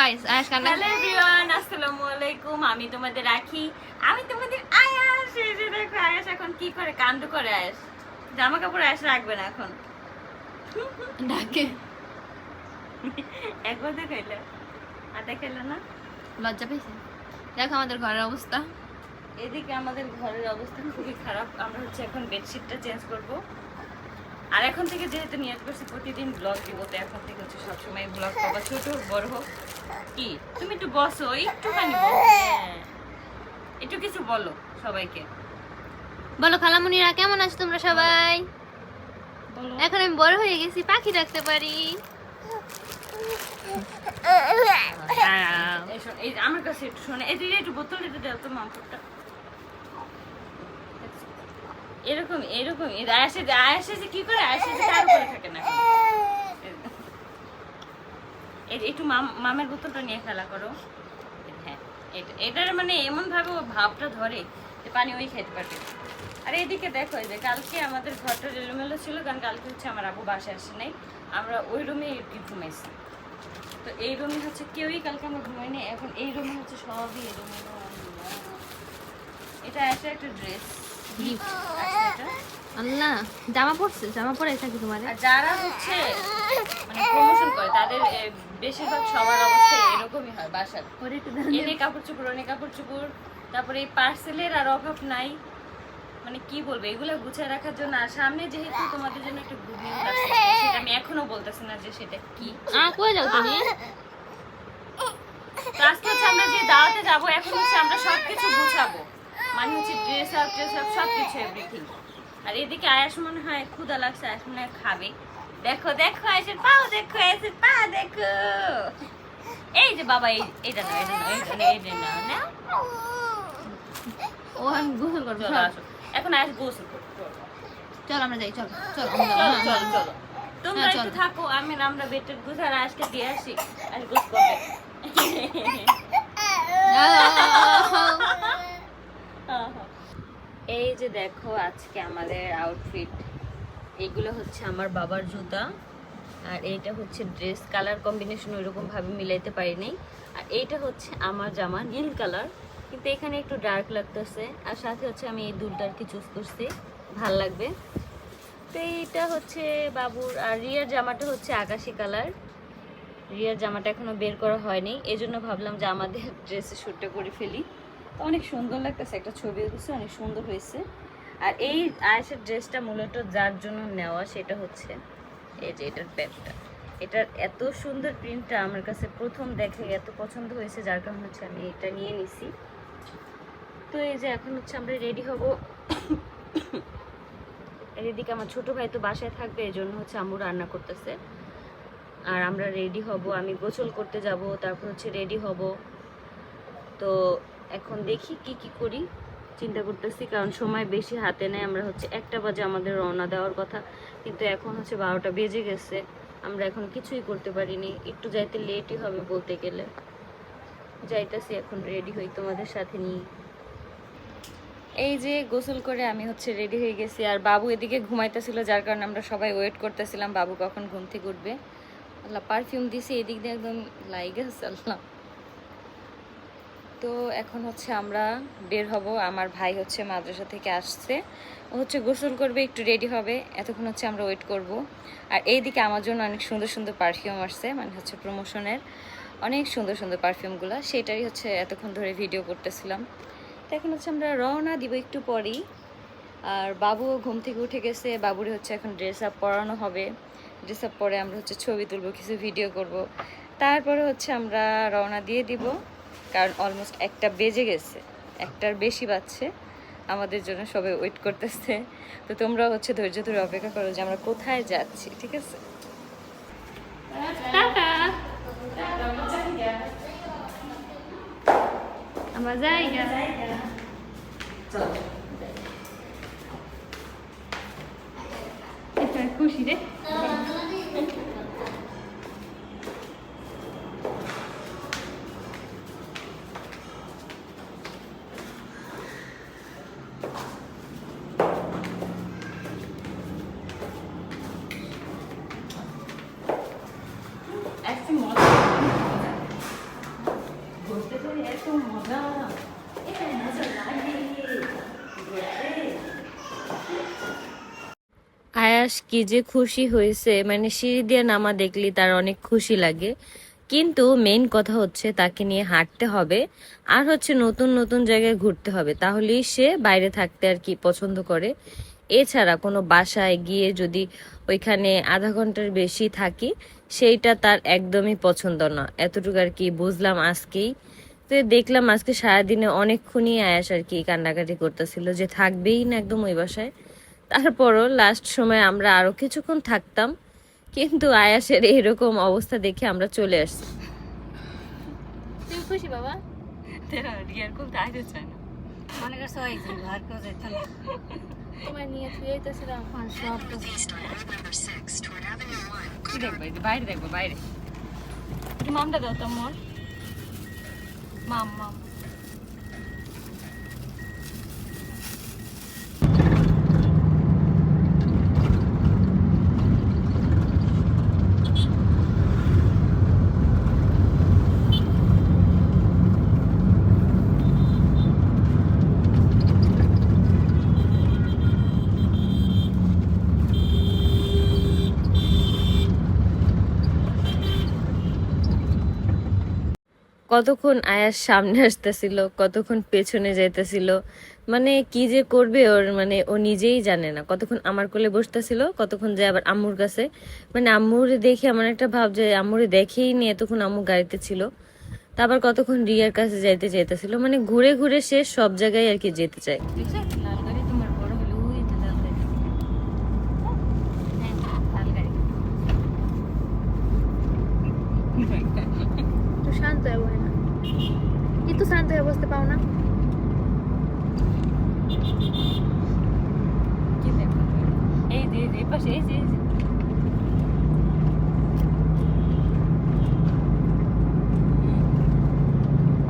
Guys আয়াস কান্না hello everyone আসসালামু আলাইকুম আমি তোমাদের রাখি। আমি তোমাদের আয়াস এই যে দেখো আয়াস এখন কি করে কাণ্ড করে আয়াস। জামা কাপড় আয়াস রাখবে না এখন। ডাকে। একবার দেখাইলে আর দেখাইলে না। লজ্জা পেয়েছে। দেখো আমাদের ঘরের অবস্থা। এদিকে আমাদের ঘরের অবস্থা খুবই খারাপ। আমরা হচ্ছে এখন বেডশিটটা চেঞ্জ করব। আর এখন থেকে যেহেতু নিয়ত করছি প্রতিদিন ব্লগ দিব তো এখন থেকে হচ্ছে সবসময় ব্লগ পাবা ছোট হোক বড় হোক কি? তুমি একটু বসো একটুখানি হ্যাঁ। একটু কিছু বলো সবাইকে। বলো খালামুনিরা কেমন আছো তোমরা সবাই? এখন আমি বড় হয়ে গেছি পাখি রাখতে পারি। এই শোন, আমার কাছে একটু শোনে। এই একটু বোতল একটু দাও তো মাংসটা। এরকম এরকম আয়াসে আয়াসে যে কি করে? আয়াসে যে কার উপরে থাকে না এই একটু মাম- মামের বোতলটা নিয়ে খেলা করো। হ্যাঁ এটা, এটার মানে এমন ভাবে ভাবটা ধরে যে পানি ওই খেতে পারবে। আর এদিকে দেখো যে কালকে আমাদের ঘরটা এলোমেলো ছিল, কারণ কালকে হচ্ছে আমার আবু বাসায় আসে নাই। আমরা ওই রুমে ঘুমাইছি। তো এই রুমে হচ্ছে কেউই কালকে আমরা ঘুমাইনি, এখন এই রুমে হচ্ছে সবই এলোমেলো। এটা একটা একটা ড্রেস Gift. আল্লাহ জামা পরছে? জামা পরে থাকি তোমার যারা হচ্ছে মানে প্রমোশন করে তাদের বেশিরভাগ সবার অবস্থা এরকমই হয় বাসার এনে কাপড় চোপড় অনেক কাপড় চোপড় তারপরে এই পার্সেলের আর অভাব নাই। মানে কি বলব এগুলো গুছিয়ে রাখার জন্য আর সামনে যেহেতু তোমাদের জন্য একটা গুড নিউজ আছে সেটা আমি এখনও বলতেছি না যে সেটা কি। আ কই যাও তুমি? আজকে হচ্ছে আমরা যে দাওয়াতে যাব এখন হচ্ছে আমরা সবকিছু গুছাবো। মানে হচ্ছে ড্রেস আপ ড্রেস আপ সব কিছু এভরিথিং আর এদিকে আয়াস মনে হয় ক্ষুদা লাগছে আয়াস মনে হয় খাবে। দেখো দেখো আয়াসের পাও দেখো আয়াসের পা দেখো। এই যে বাবা এই এটা নাও এটা নাও এটা নাও এটা নাও ও আমি গোসল করব চলো আসো। এখন আয়াস গোসল চল। আমরা যাই চল চল চলো চলো চলো। তোমরা হ্যাঁ, একটু থাকো আমি আমরা বেটের গুছার আজকে দিয়ে আসি আজ গোস করবে। এই যে দেখো আজকে আমাদের আউটফিট এগুলো হচ্ছে আমার বাবার জুতা আর এইটা হচ্ছে ড্রেস কালার কম্বিনেশন ওইরকম ভাবে মিলাইতে পারি নাই আর এইটা হচ্ছে আমার জামা, নীল কালার কিন্তু এখানে একটু ডার্ক লাগতেছে। আর সাথে হচ্ছে আমি এই দুলটা কি চুজ করছি, ভালো লাগবে। তো এইটা হচ্ছে বাবুর, আর রিয়ার জামাটা হচ্ছে আকাশি কালার রিয়ার জামাটা এখনও বের করা হয়নি এই জন্য ভাবলাম যে আমাদের ড্রেসে শ্যুটটা করে ফেলি। অনেক সুন্দর লাগতেছে, একটা ছবি উঠেছে, অনেক সুন্দর হয়েছে। আর এই আয়েসের ড্রেসটা মূলত যার জন্য নেওয়া সেটা হচ্ছে এই যে এটার প্যান্টটা। এটার এত সুন্দর প্রিন্টটা আমার কাছে প্রথম দেখে এত পছন্দ হয়েছে, যার কারণে হচ্ছে আমি এটা নিয়ে নিছি। তো এই যে এখন হচ্ছে আমরা রেডি হব। এদিকে আমার ছোট ভাই তো বাসায় থাকবে, এই জন্য হচ্ছে আম্মু রান্না করতেছে। আর আমরা রেডি হব, আমি গোসল করতে যাব, তারপর হচ্ছে রেডি হব। তো এখন দেখি কি কি করি, চিন্তা করতেছি, কারণ সময় বেশি হাতে নেই আমরা হচ্ছে একটা বাজে আমাদের রওনা দেওয়ার কথা, কিন্তু এখন হচ্ছে বারোটা বেজে গেছে। আমরা এখন কিছুই করতে পারিনি। একটু যাইতে লেটই হবে বলতে গেলে। যাইতেছি এখন রেডি হই তোমাদের সাথে নিয়ে। এই যে গোসল করে আমি হচ্ছে রেডি হয়ে গেছি। আর বাবু এদিকে ঘুমাইতেছিল, যার কারণে আমরা সবাই ওয়েট করতেছিলাম, বাবু কখন ঘুম থেকে উঠবে। আল্লাহ পারফিউম দিছি, এদিক দিয়ে একদম লাইগে আল্লাহ। তো এখন হচ্ছে আমরা বের হব। আমার ভাই হচ্ছে মাদ্রাসা থেকে আসছে। ও হচ্ছে গোসল করবে, একটু রেডি হবে। এতক্ষণ হচ্ছে আমরা ওয়েট করব। আর এইদিকে আমার জন্য অনেক সুন্দর সুন্দর পারফিউম আসছে মানে হচ্ছে প্রমোশনের অনেক সুন্দর সুন্দর পারফিউমগুলো সেটাই হচ্ছে এতক্ষণ ধরে ভিডিও করতেছিলাম। তো এখন হচ্ছে আমরা রওনা দিব একটু পরেই। আর বাবুও ঘুম থেকে উঠে গেছে। বাবুরে হচ্ছে এখন ড্রেস আপ পরানো হবে। ড্রেস আপ পরে আমরা হচ্ছে ছবি তুলবো, কিছু ভিডিও করব। তারপরে হচ্ছে আমরা রওনা দিয়ে দিব। কারণ অলমোস্ট একটা বেজে গেছে। একটার বেশি বাজছে। আমাদের জন্য সবাই ওয়েট করতেছে। তো তোমরা হচ্ছে ধৈর্য ধরে অপেক্ষা করো যে আমরা কোথায় যাচ্ছি ঠিক আছে? টাটা। আমরা যাই খুশি রে। আয়াস কি যে খুশি হয়েছে মানে সিঁড়ি দিয়ে নামা দেখলি তার অনেক খুশি লাগে। কিন্তু মেইন কথা হচ্ছে তাকে নিয়ে হাঁটতে হবে, আর হচ্ছে নতুন নতুন জায়গায় ঘুরতে হবে। তাহলেই সে বাইরে থাকতে আর কি পছন্দ করে। এছাড়া কোনো বাসায় গিয়ে যদি ওইখানে আধা ঘণ্টার বেশি থাকি, সেইটা তার একদমই পছন্দ না। এতটুকু আর কি বুঝলাম আজকেই। তো দেখলাম আজকে সারাদিনে অনেকক্ষণই আয়াস আর কি কান্নাকাটি করতেছিল যে থাকবেই না একদম ওই বাসায়। তারপরও লাস্ট সময় আমরা আরও কিছুক্ষণ থাকতাম কিন্তু আয়াসের এরকম অবস্থা দেখে আমরা চলে আসছি। খুশি বাবা? মনে করছ ঘর কেউ যেত না? তোমার নিয়ে সব বাইরে দেখব বাইরে। মামটা দাও তো মোর মাম কতক্ষণ আয়াস সামনে আসতেছিল কতক্ষণ পেছনে যাইতেছিল মানে কি যে করবে ওর মানে ও নিজেই জানে না। কতক্ষণ আমার কোলে বসতেছিল কতক্ষণ যায় আবার আম্মুর কাছে। মানে আম্মুরে দেখে আমার একটা ভাব যে আম্মুরে দেখেই নি এতক্ষণ আম্মু গাড়িতে ছিল। তারপর কতক্ষণ রিয়ার কাছে যাইতে চাইতেছিল মানে ঘুরে ঘুরে সে সব জায়গায় আর কি যেতে চায়। লাল গাড়ি তোমার বড় হলো ওই যে লাল গাড়ি হ্যাঁ শান্ত হয়ে একটু শান্ত হয়ে বসতে পাও না। এই যে এই পাশে এই যে এই যে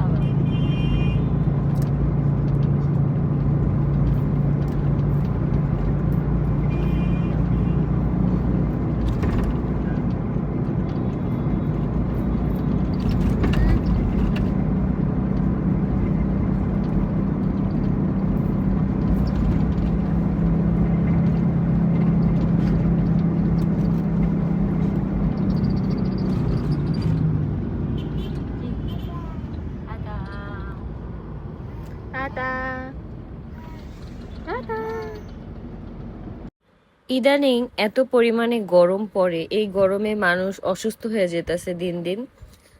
আবার। আদা। টাটা টাটা ইদানিং এত পরিমাণে গরম পড়ে, এই গরমে মানুষ অসুস্থ হয়ে যেতেছে দিন দিন।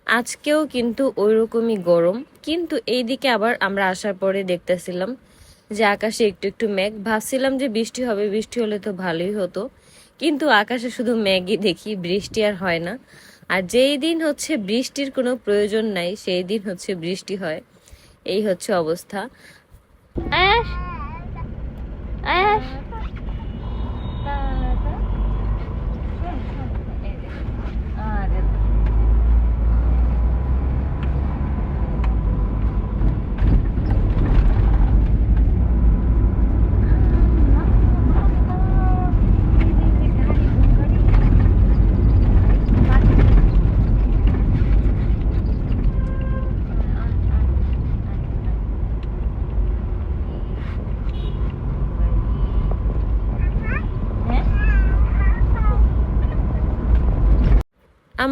আজকেও কিন্তু ওইরকমই গরম। কিন্তু এইদিকে আবার আমরা আসার পরে দেখতেছিলাম যে আকাশে একটু একটু মেঘ। ভাবছিলাম যে বৃষ্টি হবে, বৃষ্টি হলে তো ভালোই হতো। কিন্তু আকাশে শুধু মেঘই দেখি, বৃষ্টি আর হয় না। আর যেই দিন হচ্ছে বৃষ্টির কোনো প্রয়োজন নাই, সেই দিন হচ্ছে বৃষ্টি হয়। এই হচ্ছে অবস্থা। আয়াস! আয়াস!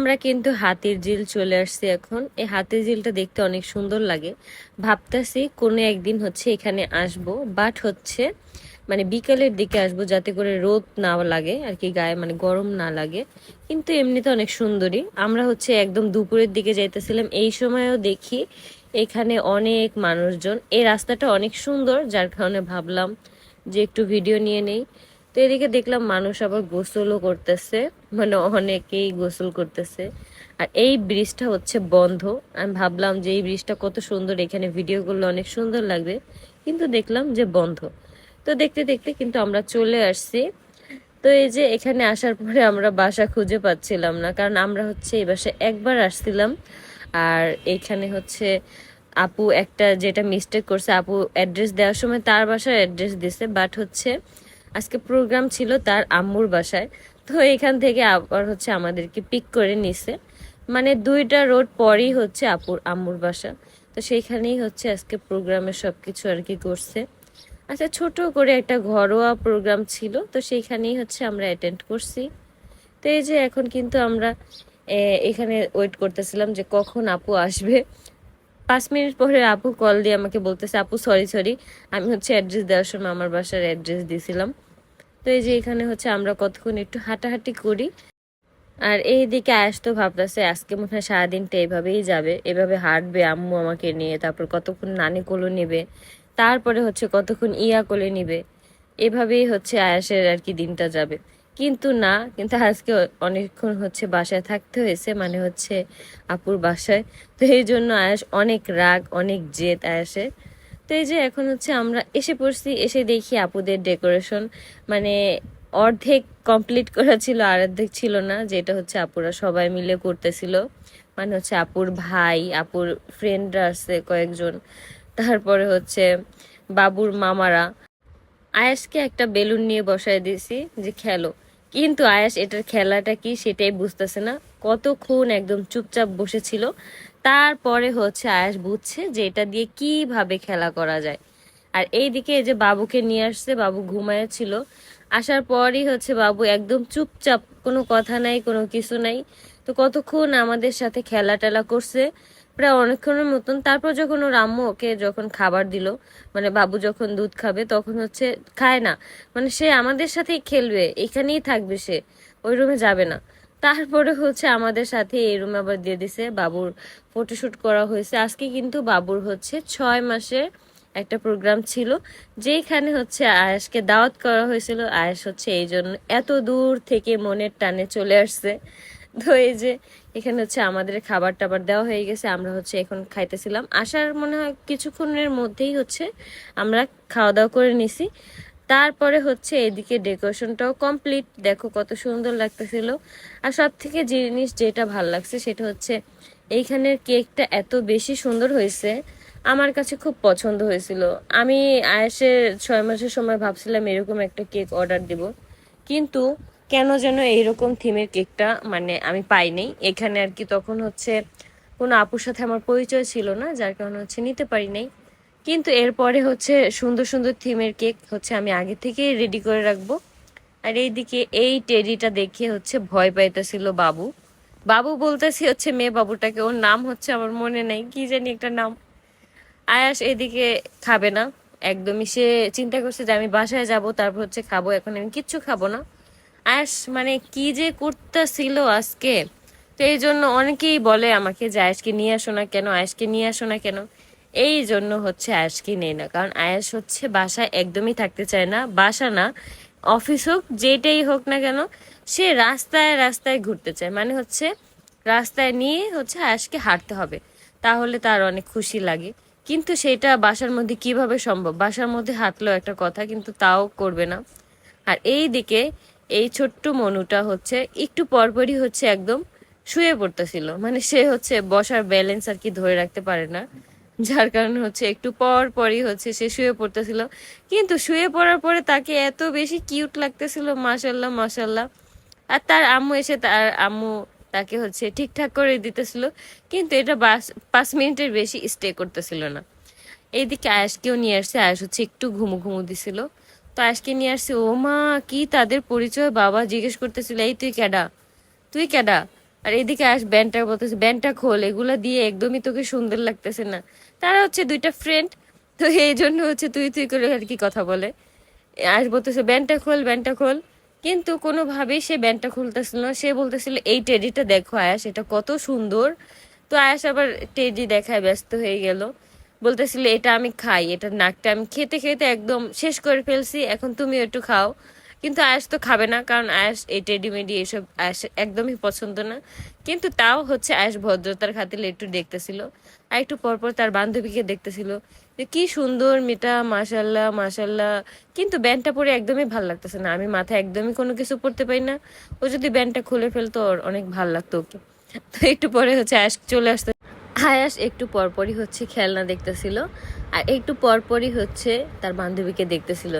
আমরা কিন্তু হাতির ঝিল চলে আসছি এখন। এই হাতির ঝিলটা দেখতে অনেক সুন্দর লাগে। ভাবতেছি কোনো একদিন হচ্ছে এখানে আসব বাট হচ্ছে মানে বিকালের দিকে আসব যাতে করে রোদ না লাগে, আর কি গায়ে মানে গরম না লাগে। কিন্তু এমনিতে অনেক সুন্দরী। আমরা হচ্ছে একদম দুপুরের দিকে যাইতেছিলাম, এই সময়ও দেখি এখানে অনেক মানুষজন। এই রাস্তাটা অনেক সুন্দর, যার কারণে ভাবলাম যে একটু ভিডিও নিয়ে নেই। তো এদিকে দেখলাম মানুষ আবার গোসলও করতেছে মানে অনেকেই গোসল করতেছে। আর এই ব্রিজটা হচ্ছে বন্ধ। আমি ভাবলাম যে এই ব্রিজটা কত সুন্দর, এখানে ভিডিও করলে অনেক সুন্দর লাগবে। কিন্তু দেখলাম যে বন্ধ। তো দেখতে দেখতে কিন্তু আমরা চলে আসছি। তো এই যে এখানে আসার পরে আমরা বাসা খুঁজে পাচ্ছিলাম না, কারণ আমরা হচ্ছে এই বাসায় একবার আসছিলাম। আর এখানে হচ্ছে আপু একটা যেটা মিস্টেক করছে, আপু অ্যাড্রেস দেওয়ার সময় তার বাসার অ্যাড্রেস দিছে বাট হচ্ছে আজকে প্রোগ্রাম ছিল তার আম্মুর বাসায়। তো এখান থেকে আবার হচ্ছে আমাদেরকে পিক করে নিছে। মানে দুইটা রোড পরেই হচ্ছে আপুর, আম্মুর বাসা। তো সেইখানেই হচ্ছে আজকে প্রোগ্রামের সব কিছু আর কি করছে। আচ্ছা ছোট করে একটা ঘরোয়া প্রোগ্রাম ছিল। তো সেইখানেই হচ্ছে আমরা অ্যাটেন্ড করছি। তো এই যে এখন কিন্তু আমরা এখানে ওয়েট করতেছিলাম যে কখন আপু আসবে। পাঁচ মিনিট পরে আপু কল দিয়ে আমাকে বলতেছে, আপু সরি সরি আমি হচ্ছে অ্যাড্রেস দেওয়ার সময় আমার বাসার অ্যাড্রেস দিয়েছিলাম তো এই যে এখানে হচ্ছে আমরা কতক্ষণ একটু হাঁটাহাঁটি করি। আর এই দিকে আয়াস তো ভাবতেছে, আজকে মনে হয় সারাদিনটা এভাবেই যাবে। এভাবে হাঁটবে আম্মু আমাকে নিয়ে, তারপর কতক্ষণ নানি কোলো নেবে, তারপরে হচ্ছে কতক্ষণ ইয়া কোলে নিবে। এভাবেই হচ্ছে আয়াসের আর কি দিনটা যাবে। কিন্তু না, কিন্তু আজকে অনেকক্ষণ হচ্ছে বাসায় থাকতে হয়েছে মানে হচ্ছে আপুর বাসায়। তো এই জন্য আয়াস অনেক রাগ, অনেক জেদ আয়াসের। তো এই যে এখন হচ্ছে আমরা এসে পড়ছি, এসে দেখি আপুদের ডেকোরেশন। মানে অর্ধেক কমপ্লিট করা ছিল, আর অর্ধেক ছিল না, যেটা হচ্ছে আপুরা সবাই মিলে করতেছিল। মানে হচ্ছে আপুর ভাই, আপুর ফ্রেন্ডরা আছে কয়েকজন। তারপরে হচ্ছে বাবুর মামারা। আয়াসকে একটা বেলুন নিয়ে বসায় দিয়েছি যে, খেলো। কিন্তু আয়াস, এটার খেলাটা কি সেটাই বুঝতেছে না। কতক্ষণ একদম চুপচাপ বসেছিল। তারপরে হচ্ছে আয়াস বুঝছে যে, এটা দিয়ে কীভাবে খেলা করা যায়। আর এইদিকে এই যে বাবুকে নিয়ে আসছে, বাবু ঘুমায় ছিল। আসার পরই হচ্ছে বাবু একদম চুপচাপ, কোনো কথা নাই, কোনো কিছু নাই। তো কতক্ষণ আমাদের সাথে খেলা টেলা করছে প্রায় অনেকক্ষণের মতন। তারপর যখন ওর আম্মু ওকে যখন খাবার দিল মানে বাবু যখন দুধ খাবে, তখন হচ্ছে খায় না। মানে সে আমাদের সাথেই খেলবে, এখানেই থাকবে সে, ওই রুমে যাবে না। তারপরে হচ্ছে আমাদের সাথে এই রুমে আবার দিয়ে দিছে বাবুর ফটোশুট করা হয়েছে। আজকে কিন্তু বাবুর হচ্ছে ছয় মাসের একটা প্রোগ্রাম ছিল যেখানে হচ্ছে আয়াসকে দাওয়াত করা হয়েছিল। আয়াস হচ্ছে এই জন্য এত দূর থেকে মনের টানে চলে আসছে। তো এই যে এখানে হচ্ছে আমাদের খাবার টাবার দেওয়া হয়ে গেছে, আমরা হচ্ছে এখন খাইতেছিলাম। আসার মনে হয় কিছুক্ষণের মধ্যেই হচ্ছে আমরা খাওয়া দাওয়া করে নিছি। তারপরে হচ্ছে এদিকে ডেকোরেশনটাও কমপ্লিট। দেখো কত সুন্দর লাগতেছিল। আর সব থেকে জিনিস যেটা ভালো লাগছে সেটা হচ্ছে এইখানের কেকটা এত বেশি সুন্দর হয়েছে। আমার কাছে খুব পছন্দ হয়েছিল। আমি আয়েসের ছয় মাসের সময় ভাবছিলাম এরকম একটা কেক অর্ডার দিব। কিন্তু কেন যেন এইরকম থিমের কেকটা মানে আমি পাইনি। এখানে আর কি তখন হচ্ছে কোনো আপুর সাথে আমার পরিচয় ছিল না, যার কারণে হচ্ছে নিতে পারি নাই। কিন্তু এরপরে হচ্ছে সুন্দর সুন্দর থিমের কেক হচ্ছে আমি আগে থেকেই রেডি করে রাখব। আর এইদিকে এই টেডিটা দেখে হচ্ছে ভয় পাইতেছিল বাবু। বাবু বলতেছি হচ্ছে মেয়ে বাবুটাকে, ওর নাম হচ্ছে আমার মনে নেই, কি জানি একটা নাম। আয়াস এদিকে খাবে না, একদমই সে চিন্তা করছে যে আমি বাসায় যাব, তারপর হচ্ছে খাব, এখন আমি কিচ্ছু খাব না। আয়াস মানে কি যে করতেছিল আজকে? তো এই জন্য অনেকেই বলে আমাকে যে আয়াসকে নিয়ে আসো না কেন? আয়াসকে নিয়ে আসো না কেন? এই জন্য হচ্ছে আয়াসকে নেই না। কারণ আয়াস হচ্ছে বাসায় একদমই থাকতে চায় না। বাসা না, অফিস হোক, যেটাই হোক না কেন, সে রাস্তায় রাস্তায় ঘুরতে চায়। মানে হচ্ছে রাস্তায় নিয়ে হচ্ছে আয়াসকে হাঁটতে হবে। তাহলে তার অনেক খুশি লাগে। কিন্তু সেটা বাসার মধ্যে কীভাবে সম্ভব? বাসার মধ্যে হাঁটলেও একটা কথা, কিন্তু তাও করবে না। আর এই দিকে এই ছোট্ট মনুটা হচ্ছে, একটু পরপরই হচ্ছে একদম শুয়ে পড়তেছিল। মানে সে হচ্ছে বসার ব্যালেন্স আর কি ধরে রাখতে পারে না। যার কারণে হচ্ছে একটু পর পরই হচ্ছে সে শুয়ে পড়তেছিল। কিন্তু শুয়ে পড়ার পরে তাকে এত বেশি কিউট লাগতেছিল মাসাল্লাহ মাসাল্লাহ আর তার আম্মু এসে তার আম্মু তাকে হচ্ছে ঠিকঠাক করে দিতেছিল। কিন্তু এটা বাস, পাঁচ মিনিটের বেশি স্টে করতেছিল না। এইদিকে আয়াসকেও নিয়ে আসছে আয়াস হচ্ছে একটু ঘুমু ঘুমু দিছিল। তো আয়াসকে নিয়ে আসছে, ও মা, কি তাদের পরিচয় বাবা? জিজ্ঞেস করতেছিল, এই তুই ক্যাডা? তুই ক্যাডা? আর এদিকে আস ব্যান্ডটা বলতেছে, ব্যান্ডটা খোল, এগুলা দিয়ে একদমই তোকে সুন্দর লাগতেছে না। তারা হচ্ছে দুইটা ফ্রেন্ড তো এই জন্য হচ্ছে তুই তুই করে আর কি কথা বলে। আস বলতেছে, ব্যান্ডটা খোল ব্যান্ডটা খোল। কিন্তু কোনোভাবেই সে ব্যান্ডটা খুলতেছিল না। সে বলতেছিল, এই টেডিটা দেখো, আয়াস, এটা কত সুন্দর। তো আয়াস আবার টেডি দেখায় ব্যস্ত হয়ে গেল। বলতেছিল, এটা আমি খাই, এটা নাকটা আমি খেতে খেতে একদম শেষ করে ফেলছি, এখন তুমি একটু খাও। কিন্তু আয়াস তো খাবে না, কারণ আয়াস এই টেডি মেডি এসব আয়াস একদমই পছন্দ না। কিন্তু তাও হচ্ছে আয়াস ভদ্রতার খাতিলে একটু দেখতেছিল, আর একটু পরপর তার বান্ধবীকে দেখতেছিল যে কি সুন্দর মেয়েটা মাসাল্লাহ মাসাল্লাহ কিন্তু ব্যান্ডটা পরে একদমই ভালো লাগতেছে না, আমি মাথায় একদমই কোনো কিছু পড়তে পারি না। ও যদি ব্যান্ডটা খুলে ফেলতো, ওর অনেক ভালো লাগতো ওকে। তো একটু পরে হচ্ছে আয়াস চলে আসতে আয়াস একটু পরপরই হচ্ছে খেলনা দেখতেছিল, আর একটু পরপরই হচ্ছে তার বান্ধবীকে দেখতেছিল।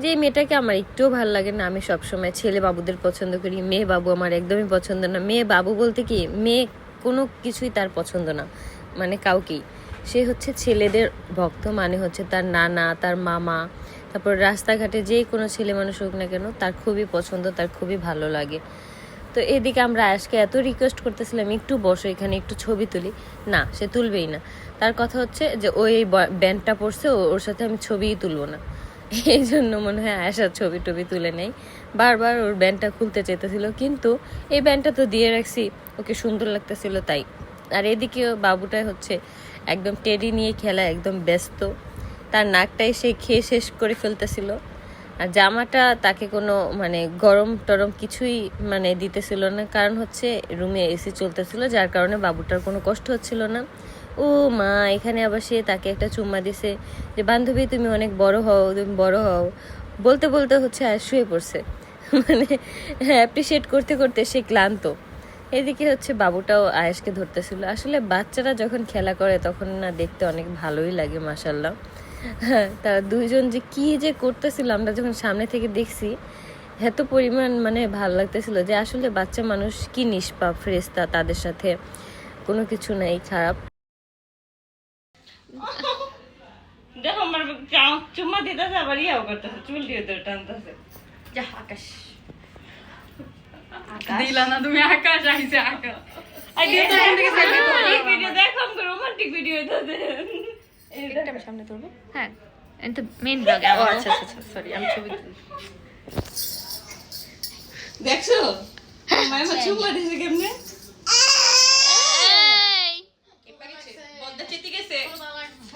যে এই মেয়েটাকে আমার একটুও ভালো লাগে না, আমি সবসময় ছেলে বাবুদের পছন্দ করি, মেয়ে বাবু আমার একদমই পছন্দ না। মেয়ে বাবু বলতে কি, মেয়ে কোনো কিছুই তার পছন্দ না মানে কাউকেই। সে হচ্ছে ছেলেদের ভক্ত মানে হচ্ছে তার নানা, তার মামা, তারপর রাস্তাঘাটে যে কোনো ছেলে মানুষ হোক না কেন, তার খুবই পছন্দ, তার খুবই ভালো লাগে। তো এদিকে আমরা আজকে এত রিকোয়েস্ট করতেছিলাম, একটু বসো এখানে, একটু ছবি তুলি। না, সে তুলবেই না। তার কথা হচ্ছে যে, ওই ব্যান্ডটা পড়ছে ওর সাথে আমি ছবিই তুলবো না। এই জন্য মনে হয় আসার ছবি টবি তুলে নেই। বারবার ওর ব্যান্ডটা খুলতে চেতেছিল কিন্তু এই ব্যান্ডটা তো দিয়ে রাখছি, ওকে সুন্দর লাগতেছিল তাই। আর এদিকেও বাবুটাই হচ্ছে একদম টেডি নিয়ে খেলা একদম ব্যস্ত। তার নাকটাই সে খেয়ে শেষ করে ফেলতেছিল। আর জামাটা তাকে কোনো মানে গরম টরম কিছুই মানে দিতেছিল না। কারণ হচ্ছে রুমে এসি চলতেছিল, যার কারণে বাবুটার কোনো কষ্ট হচ্ছিল না। ও মা, এখানে আবার সে তাকে একটা চুম্মা দিছে যে, বান্ধবী, তুমি অনেক বড় হও, তুমি বড় হও। বলতে বলতে হচ্ছে আর শুয়ে পড়ছে। মানে অ্যাপ্রিসিয়েট করতে করতে সে ক্লান্ত। এদিকে হচ্ছে বাবুটাও আয়েশকে ধরতেছিল। আসলে বাচ্চারা যখন খেলা করে, তখন না দেখতে অনেক ভালোই লাগে মাসাল্লাহ হ্যাঁ তারা দুইজন যে কি যে করতেছিল আমরা যখন সামনে থেকে দেখছি এত পরিমাণ মানে ভালো লাগতেছিল যে আসলে বাচ্চা মানুষ কি নিষ্পাপ ফ্রেস্তা তাদের সাথে কোনো কিছু নাই খারাপ। দেখো আমার চুম্মা দিতেছে আবার ইয়াও করতেছে চুল দিয়ে টানতেছে। যা আকাশ। দিলা না তুমি আকাশ আইছে আকাশ। ভিডিও দেখো রোমান্টিক ভিডিও আমি সামনে তুলবো। হ্যাঁ এটা মেইন ব্লগ ও আচ্ছা আচ্ছা আচ্ছা সরি আমি ছবি তুলি। দেখছ? মামা চুম্মা দিছে কেমনে? মধ্যে চিতি গেছে।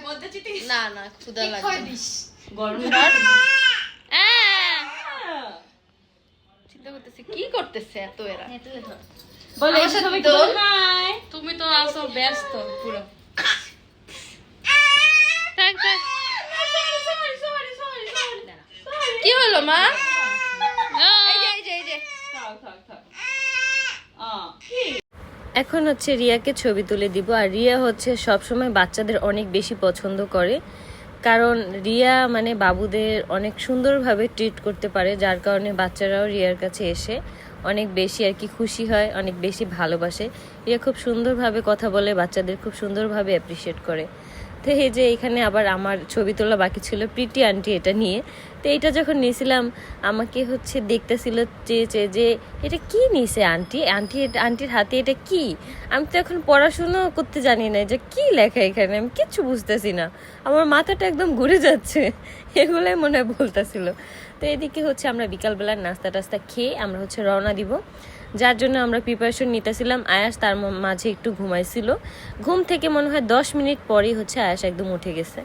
মধ্যে চিতি গেছে। না না ক্ষুদা লাগবে গরম চিন্তা করতেছি কি করতেছে এত এরা? বলে নাইট তুমি তো আসো ব্যস্ত পুরো। কি হলো মা এখন হচ্ছে রিয়াকে ছবি তুলে দিব আর রিয়া হচ্ছে সবসময় বাচ্চাদের অনেক বেশি পছন্দ করে। কারণ রিয়া মানে বাবুদের অনেক সুন্দরভাবে ট্রিট করতে পারে যার কারণে বাচ্চারাও রিয়ার কাছে এসে অনেক বেশি আর কি খুশি হয় অনেক বেশি ভালোবাসে। রিয়া খুব সুন্দরভাবে কথা বলে বাচ্চাদের খুব সুন্দরভাবে অ্যাপ্রিসিয়েট করে। তো এই যে এখানে আবার আমার ছবি তোলা বাকি ছিল প্রীতি আন্টি এটা নিয়ে। তো এটা যখন নিয়েছিলাম, আমাকে হচ্ছে দেখতেছিল চেয়েছে যে এটা কি নিছে আন্টি? আন্টি, আন্টির হাতে এটা কি? আমি তো এখন পড়াশুনো করতে জানি না যে কি লেখা এখানে, আমি কিচ্ছু বুঝতেছি না। আমার মাথাটা একদম ঘুরে যাচ্ছে, এগুলোই মনে হয় বলতেছিল। তো এদিকে হচ্ছে আমরা বিকালবেলার নাস্তা টাস্তা খেয়ে আমরা হচ্ছে রওনা দিব। যার জন্য আমরা প্রিপারেশন নিতেছিলাম। আয়াস তার মাঝে একটু ঘুমাইছিল। ঘুম থেকে মনে হয় দশ মিনিট পরেই হচ্ছে আয়াস একদম উঠে গেছে।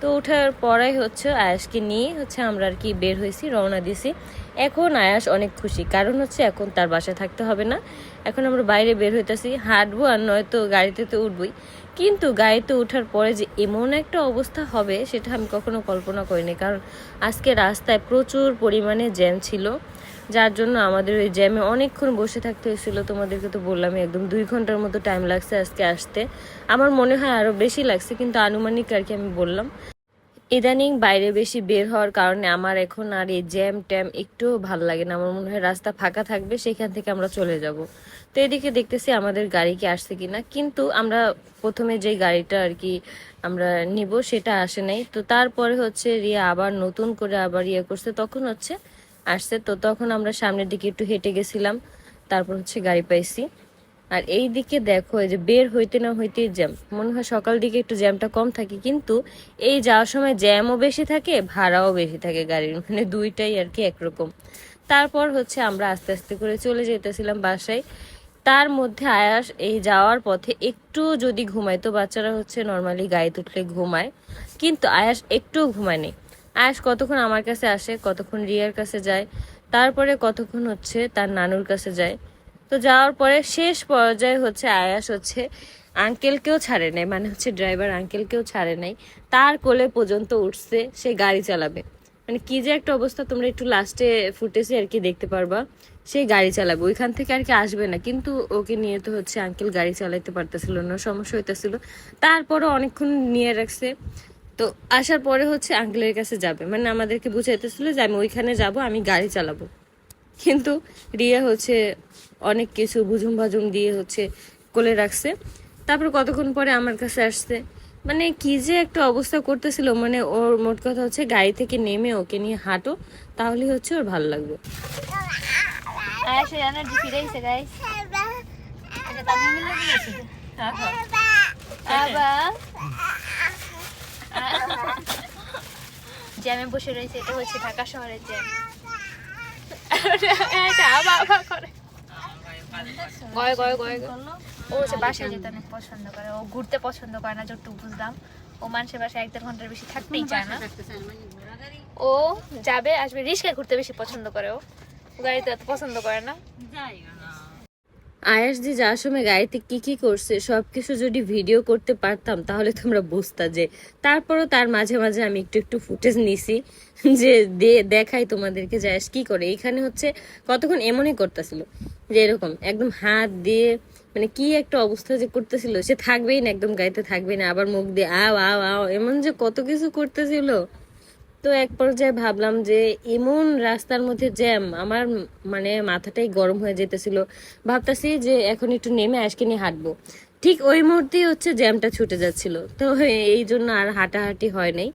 তো ওঠার পরাই হচ্ছে আয়াসকে নিয়ে হচ্ছে আমরা আর কি বের হয়েছি, রওনা দিয়েছি। এখন আয়াস অনেক খুশি, কারণ হচ্ছে এখন তার বাসায় থাকতে হবে না। এখন আমরা বাইরে বের হইতেছি, হাঁটবো আর নয়তো গাড়িতে তো উঠবই। কিন্তু গাড়িতে ওঠার পরে যে এমন একটা অবস্থা হবে, সেটা আমি কখনো কল্পনা করিনি। কারণ আজকে রাস্তায় প্রচুর পরিমাণে জ্যাম ছিল। যার জন্য আমাদের ওই জ্যামে অনেকক্ষণ বসে থাকতে হয়েছিল, তোমাদেরকে তো বললাম একদম দুই ঘণ্টার মতো টাইম লাগছে আজকে আসতে। আমার মনে হয় আরও বেশি লাগছে, কিন্তু আনুমানিক আর কি আমি বললাম। ইদানিং বাইরে বেশি বের হওয়ার কারণে আমার এখন আর এই জ্যাম ট্যাম একটুও ভালো লাগে না। আমার মনে হয় রাস্তা ফাঁকা থাকবে, সেখান থেকে আমরা চলে যাব। তো এদিকে দেখতেছি আমাদের গাড়ি কি আসছে কিনা। কিন্তু আমরা প্রথমে যে গাড়িটা আর কি আমরা নিব, সেটা আসে নাই। তো তারপরে হচ্ছে রিয়া আবার নতুন করে আবার ইয়ে করছে। তখন হচ্ছে আসছে, তো তখন আমরা সামনের দিকে একটু হেঁটে গেছিলাম, তারপর হচ্ছে গাড়ি পাইছি। আর এই দিকে দেখো যে বের হইতে না হইতেই জ্যাম। মনে হয় সকাল দিকে একটু জ্যামটা কম থাকে, কিন্তু এই যাওয়ার সময় জ্যামও বেশি থাকে, ভাড়াও বেশি থাকে গাড়ির মানে দুইটাই আর কি একরকম। তারপর হচ্ছে আমরা আস্তে আস্তে করে চলে যেতেছিলাম বাসায়। তার মধ্যে আয়াস এই যাওয়ার পথে একটু যদি ঘুমায়, তো বাচ্চারা হচ্ছে নর্মালি গায়ে তুটলে ঘুমায়, কিন্তু আয়াস একটুও ঘুমায়নি আয়াস কতক্ষণ আমার কাছে আসে, কতক্ষণ রিয়ার কাছে যায়, তারপরে কতক্ষণ হচ্ছে তার নানুর কাছে যায়। তো যাওয়ার পরে শেষ পর্যায়ে হচ্ছে আয়াস হচ্ছে আঙ্কেলকেও ছাড়ে নাই মানে হচ্ছে ড্রাইভার আঙ্কেলকেও ছাড়ে নাই তার কোলে পর্যন্ত উঠছে, সে গাড়ি চালাবে। মানে কি যে একটা অবস্থা, তোমরা একটু লাস্টে ফুটেছে আর কি দেখতে পারবা। সে গাড়ি চালাবে, ওইখান থেকে আর কি আসবে না। কিন্তু ওকে নিয়ে তো হচ্ছে আঙ্কেল গাড়ি চালাইতে পারতেছিল না, সমস্যা হইতেছিল। তারপরও অনেকক্ষণ নিয়ে রাখছে। তো আসার পরে হচ্ছে আঙ্কেলের কাছে যাবে। মানে আমাদেরকে বুঝাইতেছিল যে আমি ওইখানে যাব আমি গাড়ি চালাবো। কিন্তু রিয়া হচ্ছে অনেক কিছু বুঝুম ভাজুম দিয়ে হচ্ছে কোলে রাখছে। তারপর কতক্ষণ পরে আমার কাছে আসছে মানে কি যে একটা অবস্থা করতেছিল। মানে ওর মোট কথা হচ্ছে গাড়ি থেকে নেমে ওকে নিয়ে হাঁটো তাহলে হচ্ছে ওর ভালো লাগবে। ফিরে জ্যামে বসে রয়েছে এটা হচ্ছে ঢাকা শহরের জ্যাম। করে। গয় গয় গয়। ও হচ্ছে বাসায় যেতে অনেক পছন্দ করে। ও ঘুরতে পছন্দ করে না যতটুকু বুঝলাম। ও মানুষের বাসায় এক দেড় ঘণ্টার বেশি থাকতেই চায় না। ও যাবে আসবে। ঘুরতে বেশি পছন্দ করে ও। গাড়িতে পছন্দ করে না। আয়াস যে যাওয়ার সময় গাড়িতে কি কি করছে, সবকিছু যদি ভিডিও করতে পারতাম, তাহলে তোমরা বুঝতা যে তারপরও তার মাঝে মাঝে আমি একটু একটু ফুটেজ নিছি, যে দেখাই তোমাদেরকে যে আয়াস কি করে। এখানে হচ্ছে কতক্ষণ এমনই করতেছিল, যে এরকম একদম হাত দিয়ে মানে কি একটা অবস্থা যে করতেছিল, সে থাকবেই না, একদম গাড়িতে থাকবেই না, আবার মুখ দিয়ে আও আও আও, এমন যে কত কিছু করতেছিল। তো এক পর্যায়ে ভাবলাম যে এমন রাস্তার মধ্যে জ্যাম, আমার মানে মাথাটাই গরম হয়ে যেতেছিল। ভাবতেছি যে এখন একটু নেমে আজকে নিয়ে হাঁটবো। ঠিক ওই মুহূর্তেই হচ্ছে জ্যামটা ছুটে যাচ্ছিল। তো এই জন্য আর হাঁটাহাঁটি হয় নাই।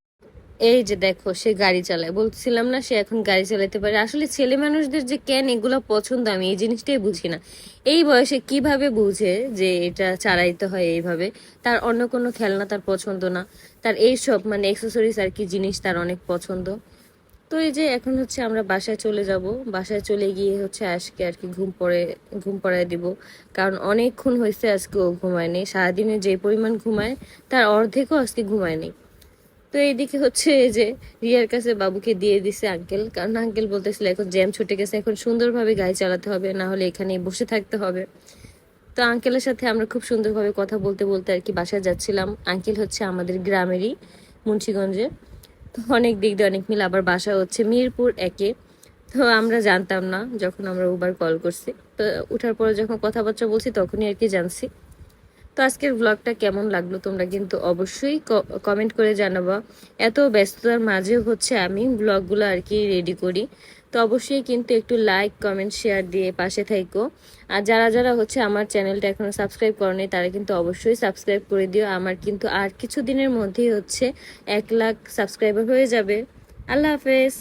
এই যে দেখো, সে গাড়ি চালায়। বলছিলাম না সে এখন গাড়ি চালাতে পারে। আসলে ছেলে মানুষদের যে কেন এগুলো পছন্দ, আমি এই জিনিসটাই বুঝি না। এই বয়সে কীভাবে বুঝে যে এটা চালাইতে হয় এইভাবে? তার অন্য কোনো খেলনা তার পছন্দ না। তার এইসব মানে এক্সেসরিজ আর কি জিনিস তার অনেক পছন্দ। তো এই যে এখন হচ্ছে আমরা বাসায় চলে যাব। বাসায় চলে গিয়ে হচ্ছে আজকে আর কি ঘুম পড়ে, ঘুম পড়ায় দিব। কারণ অনেকক্ষণ হয়েছে আজকে ও ঘুমায়নি। সারাদিনে যে পরিমাণ ঘুমায়, তার অর্ধেকও আজকে ঘুমায়নি। তো এইদিকে হচ্ছে এই যে রিয়ার কাছে বাবুকে দিয়ে দিছে আঙ্কেল কারণ আঙ্কেল বলতেছিল, এখন জ্যাম ছুটে গেছে, এখন সুন্দরভাবে গাড়ি চালাতে হবে, না হলে এখানেই বসে থাকতে হবে। তো আঙ্কেলের সাথে আমরা খুব সুন্দরভাবে কথা বলতে বলতে আর কি বাসায় যাচ্ছিলাম। আঙ্কেল হচ্ছে আমাদের গ্রামেরই মুন্সীগঞ্জে। তো অনেক দিক দিয়ে অনেক মিল, আবার বাসা হচ্ছে মিরপুর একে। তো আমরা জানতাম না, যখন আমরা উবার কল করছি। তো উঠার পরে যখন কথাবার্তা বলছি, তখনই আর কি জানছি। তো আজকের ব্লগটা কেমন লাগল তোমরা কিন্তু অবশ্যই কমেন্ট করে জানাবা। এত ব্যস্ততার মাঝেও হচ্ছে আমি ব্লগগুলো আর কি রেডি করি। তো অবশ্যই কিন্তু একটু লাইক কমেন্ট শেয়ার দিয়ে পাশে থাইকো। আর যারা যারা হচ্ছে আমার চ্যানেলটা এখনও সাবস্ক্রাইব করেনি, তারা কিন্তু অবশ্যই সাবস্ক্রাইব করে দিও। আমার কিন্তু আর কিছু দিনের মধ্যেই হচ্ছে এক লাখ সাবস্ক্রাইবার হয়ে যাবে। আল্লাহ হাফেজ!